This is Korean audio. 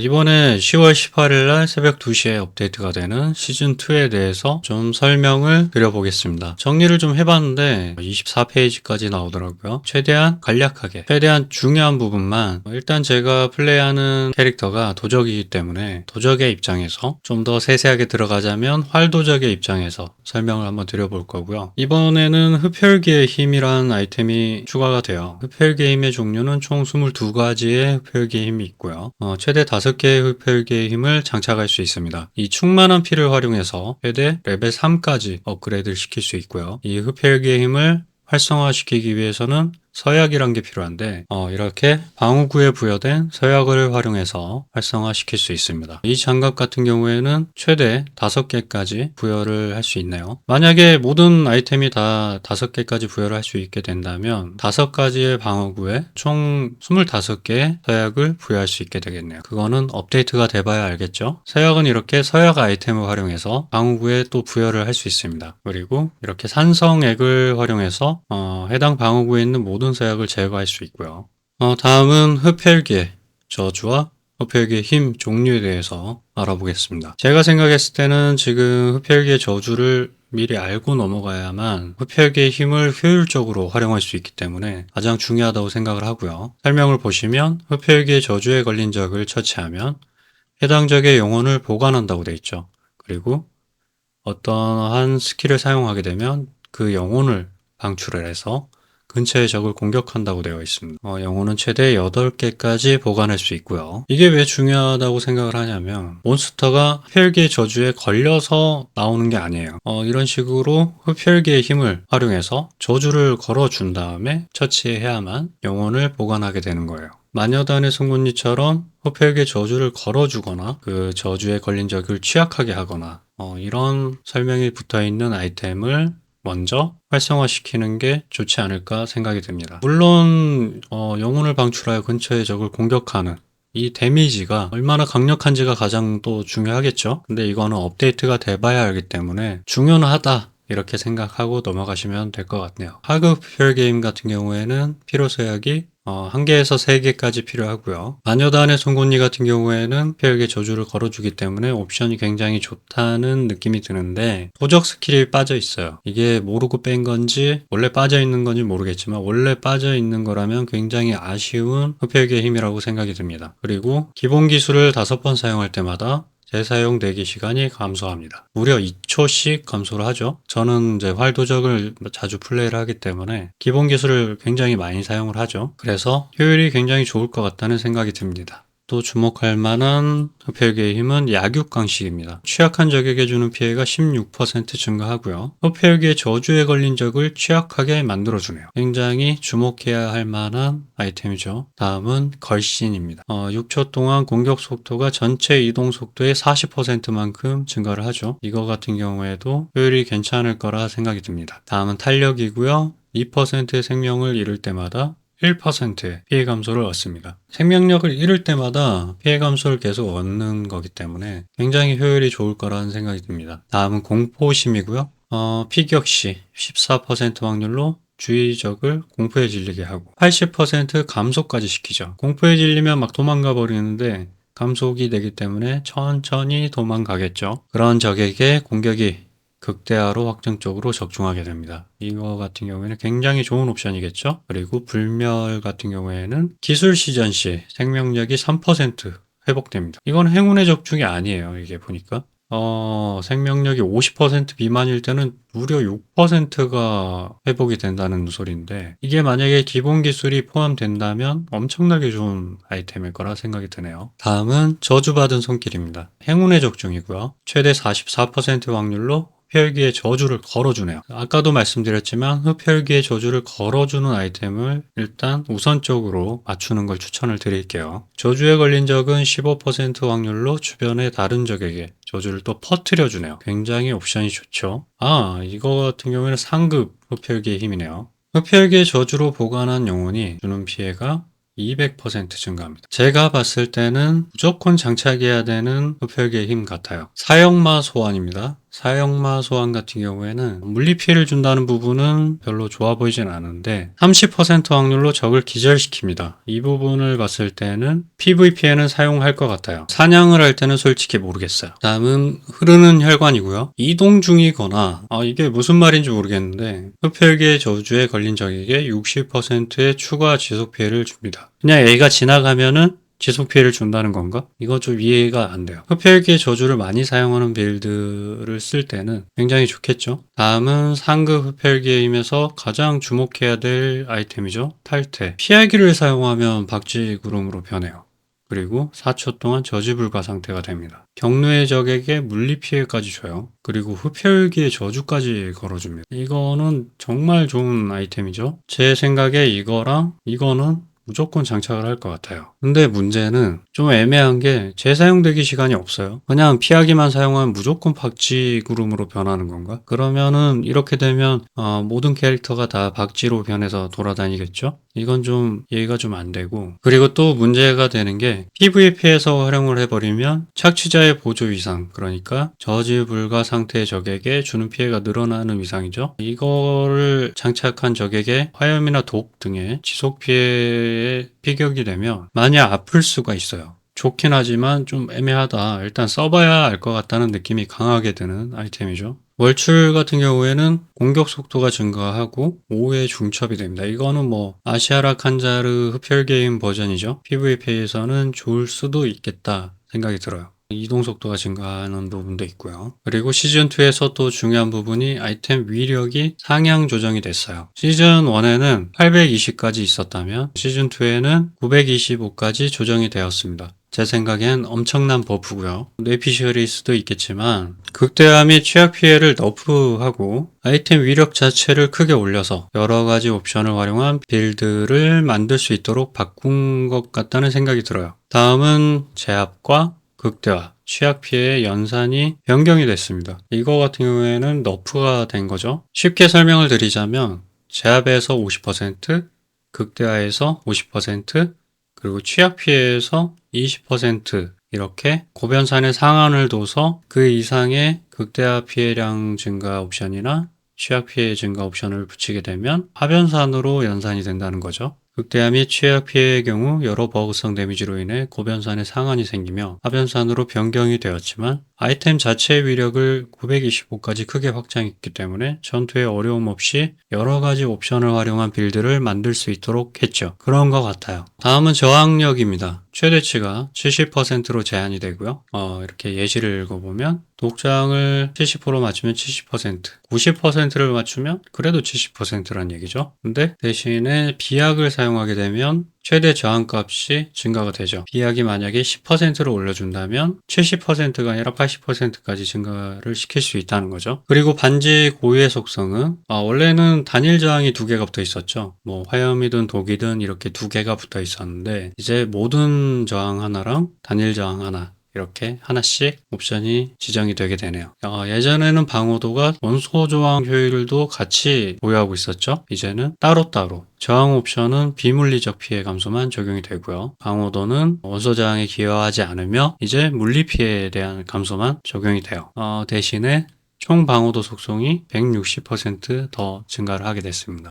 이번에 10월 18일 날 새벽 2시에 업데이트가 되는 시즌2에 대해서 좀 설명을 드려보겠습니다. 정리를 좀 해봤는데 24페이지까지 나오더라고요. 최대한 간략하게, 최대한 중요한 부분만 일단 제가 플레이하는 캐릭터가 도적이기 때문에 도적의 입장에서 좀 더 세세하게 들어가자면 활도적의 입장에서 설명을 한번 드려볼 거고요. 이번에는 흡혈기의 힘이라는 아이템이 추가가 돼요. 흡혈기의 힘의 종류는 총 22가지의 흡혈기의 힘이 있고요. 어, 최대 5 개의 흡혈기의 힘을 장착할 수 있습니다. 이 충만한 피를 활용해서 최대 레벨 3까지 업그레이드를 시킬 수 있고요. 이 흡혈기의 힘을 활성화시키기 위해서는 서약이란 게 필요한데 어, 이렇게 방어구에 부여된 서약을 활용해서 활성화시킬 수 있습니다. 이 장갑 같은 경우에는 최대 5개까지 부여를 할 수 있네요. 만약에 모든 아이템이 다 5개까지 부여를 할 수 있게 된다면 5가지의 방어구에 총 25개의 서약을 부여할 수 있게 되겠네요. 그거는 업데이트가 돼봐야 알겠죠? 서약은 이렇게 서약 아이템을 활용해서 방어구에 또 부여를 할 수 있습니다. 그리고 이렇게 산성액을 활용해서 어, 해당 방어구에 있는 모든 서약을 제거할 수 있고요. 어, 다음은 흡혈기의 저주와 흡혈기의 힘 종류에 대해서 알아보겠습니다. 제가 생각했을 때는 지금 흡혈기의 저주를 미리 알고 넘어가야만 흡혈기의 힘을 효율적으로 활용할 수 있기 때문에 가장 중요하다고 생각을 하고요. 설명을 보시면 흡혈기의 저주에 걸린 적을 처치하면 해당 적의 영혼을 보관한다고 되어 있죠. 그리고 어떠한 스킬을 사용하게 되면 그 영혼을 방출을 해서 근처의 적을 공격한다고 되어 있습니다. 어, 영혼은 최대 8개까지 보관할 수 있고요. 이게 왜 중요하다고 생각을 하냐면 몬스터가 흡혈기의 저주에 걸려서 나오는 게 아니에요. 어, 이런 식으로 흡혈기의 힘을 활용해서 저주를 걸어준 다음에 처치해야만 영혼을 보관하게 되는 거예요. 마녀단의 송곳니처럼 흡혈기의 저주를 걸어주거나 그 저주에 걸린 적을 취약하게 하거나 어, 이런 설명이 붙어 있는 아이템을 먼저 활성화시키는 게 좋지 않을까 생각이 듭니다. 물론 어, 영혼을 방출하여 근처의 적을 공격하는 이 데미지가 얼마나 강력한지가 가장 또 중요하겠죠. 근데 이거는 업데이트가 돼봐야 알기 때문에 중요하다 이렇게 생각하고 넘어가시면 될 것 같네요. 하급 혈 게임 같은 경우에는 피로서약이 어, 한 개에서 세 개까지 필요하고요. 마녀단의 송곳니 같은 경우에는 폐혈계 저주를 걸어주기 때문에 옵션이 굉장히 좋다는 느낌이 드는데 도적 스킬이 빠져 있어요. 이게 모르고 뺀 건지 원래 빠져 있는 건지 모르겠지만 원래 빠져 있는 거라면 굉장히 아쉬운 흡혈계의 힘이라고 생각이 듭니다. 그리고 기본 기술을 다섯 번 사용할 때마다 재사용 대기 시간이 감소합니다. 무려 2초씩 감소를 하죠. 저는 이제 활도적을 자주 플레이를 하기 때문에 기본 기술을 굉장히 많이 사용을 하죠. 그래서 효율이 굉장히 좋을 것 같다는 생각이 듭니다. 또 주목할 만한 흡혈계의 힘은 약육강식입니다. 취약한 적에게 주는 피해가 16% 증가하고요. 흡혈계 저주에 걸린 적을 취약하게 만들어주네요. 굉장히 주목해야 할 만한 아이템이죠. 다음은 걸신입니다. 어, 6초 동안 공격 속도가 전체 이동 속도의 40%만큼 증가를 하죠. 이거 같은 경우에도 효율이 괜찮을 거라 생각이 듭니다. 다음은 탄력이고요. 2%의 생명을 잃을 때마다 1%의 피해 감소를 얻습니다. 생명력을 잃을 때마다 피해 감소를 계속 얻는 거기 때문에 굉장히 효율이 좋을 거라는 생각이 듭니다. 다음은 공포심이고요. 어, 피격 시 14% 확률로 주의적을 공포에 질리게 하고 80% 감속까지 시키죠. 공포에 질리면 막 도망가 버리는데 감속이 되기 때문에 천천히 도망가겠죠. 그런 적에게 공격이 극대화로 확정적으로 적중하게 됩니다. 이거 같은 경우에는 굉장히 좋은 옵션이겠죠. 그리고 불멸 같은 경우에는 기술 시전 시 생명력이 3% 회복됩니다. 이건 행운의 적중이 아니에요. 이게 보니까. 어, 생명력이 50% 미만일 때는 무려 6%가 회복이 된다는 소리인데, 이게 만약에 기본 기술이 포함된다면 엄청나게 좋은 아이템일 거라 생각이 드네요. 다음은 저주받은 손길입니다. 행운의 적중이고요. 최대 44% 확률로 흡혈기의 저주를 걸어주네요. 아까도 말씀드렸지만 흡혈기의 저주를 걸어주는 아이템을 일단 우선적으로 맞추는 걸 추천을 드릴게요. 저주에 걸린 적은 15% 확률로 주변의 다른 적에게 저주를 또 퍼뜨려 주네요. 굉장히 옵션이 좋죠. 아, 이거 같은 경우에는 상급 흡혈기의 힘이네요. 흡혈기의 저주로 보관한 영혼이 주는 피해가 200% 증가합니다. 제가 봤을 때는 무조건 장착해야 되는 흡혈기의 힘 같아요. 사형마 소환입니다. 사형마 소환 같은 경우에는 물리 피해를 준다는 부분은 별로 좋아 보이진 않은데 30% 확률로 적을 기절시킵니다. 이 부분을 봤을 때는 PVP에는 사용할 것 같아요. 사냥을 할 때는 솔직히 모르겠어요. 다음은 흐르는 혈관이고요. 이동 중이거나 아 이게 무슨 말인지 모르겠는데 흡혈귀의 저주에 걸린 적에게 60%의 추가 지속 피해를 줍니다. 그냥 A가 지나가면은 지속 피해를 준다는 건가? 이거 좀 이해가 안 돼요. 흡혈기의 저주를 많이 사용하는 빌드를 쓸 때는 굉장히 좋겠죠. 다음은 상급 흡혈기의 힘에서 가장 주목해야 될 아이템이죠. 탈퇴. 피하기를 사용하면 박쥐 구름으로 변해요. 그리고 4초 동안 저지 불가 상태가 됩니다. 경로의 적에게 물리 피해까지 줘요. 그리고 흡혈기의 저주까지 걸어줍니다. 이거는 정말 좋은 아이템이죠. 제 생각에 이거랑 이거는 무조건 장착을 할 것 같아요. 근데 문제는 좀 애매한 게 재사용되기 시간이 없어요. 그냥 피하기만 사용하면 무조건 박쥐 구름으로 변하는 건가? 그러면은 이렇게 되면 어, 모든 캐릭터가 다 박쥐로 변해서 돌아다니겠죠? 이건 좀 이해가 좀 안 되고 그리고 또 문제가 되는 게 PVP에서 활용을 해버리면 착취자의 보조 이상 그러니까 저지 불가 상태의 적에게 주는 피해가 늘어나는 이상이죠. 이거를 장착한 적에게 화염이나 독 등의 지속 피해에 피격이 되면 많이 아플 수가 있어요. 좋긴 하지만 좀 애매하다. 일단 써봐야 알 것 같다는 느낌이 강하게 드는 아이템이죠. 월출 같은 경우에는 공격 속도가 증가하고 5회 중첩이 됩니다. 이거는 뭐 아시아라 칸자르 흡혈 게임 버전이죠. PVP에서는 좋을 수도 있겠다 생각이 들어요. 이동 속도가 증가하는 부분도 있고요. 그리고 시즌2에서 또 중요한 부분이 아이템 위력이 상향 조정이 됐어요. 시즌1에는 820까지 있었다면 시즌2에는 925까지 조정이 되었습니다. 제 생각엔 엄청난 버프고요. 뇌피셜일 수도 있겠지만 극대화 및 취약 피해를 너프하고 아이템 위력 자체를 크게 올려서 여러 가지 옵션을 활용한 빌드를 만들 수 있도록 바꾼 것 같다는 생각이 들어요. 다음은 제압과 극대화, 취약 피해의 연산이 변경이 됐습니다. 이거 같은 경우에는 너프가 된 거죠. 쉽게 설명을 드리자면 제압에서 50%, 극대화에서 50%, 그리고 취약 피해에서 20% 이렇게 고변산의 상한을 둬서 그 이상의 극대화 피해량 증가 옵션이나 취약 피해 증가 옵션을 붙이게 되면 하변산으로 연산이 된다는 거죠. 극대화 및 취약 피해의 경우 여러 버그성 데미지로 인해 고변산의 상한이 생기며 하변산으로 변경이 되었지만 아이템 자체의 위력을 925까지 크게 확장했기 때문에 전투에 어려움 없이 여러 가지 옵션을 활용한 빌드를 만들 수 있도록 했죠. 그런 것 같아요. 다음은 저항력입니다. 최대치가 70%로 제한이 되고요. 어, 이렇게 예시를 읽어보면 독장을 70% 맞추면 70%, 90%를 맞추면 그래도 70%란 얘기죠. 근데 대신에 비약을 사용하게 되면 최대 저항값이 증가가 되죠. 비약이 만약에 10%를 올려준다면 70%가 아니라 80%까지 증가를 시킬 수 있다는 거죠. 그리고 반지 고유의 속성은 아, 원래는 단일 저항이 두 개가 붙어 있었죠. 뭐 화염이든 독이든 이렇게 두 개가 붙어 있었는데 이제 모든 저항 하나랑 단일 저항 하나 이렇게 하나씩 옵션이 지정이 되게 되네요. 어, 예전에는 방어도가 원소 저항 효율도 같이 보유하고 있었죠. 이제는 따로따로 저항 옵션은 비물리적 피해 감소만 적용이 되고요. 방어도는 원소 저항에 기여하지 않으며 이제 물리 피해에 대한 감소만 적용이 돼요. 어, 대신에 총 방어도 속성이 160%더 증가를 하게 됐습니다.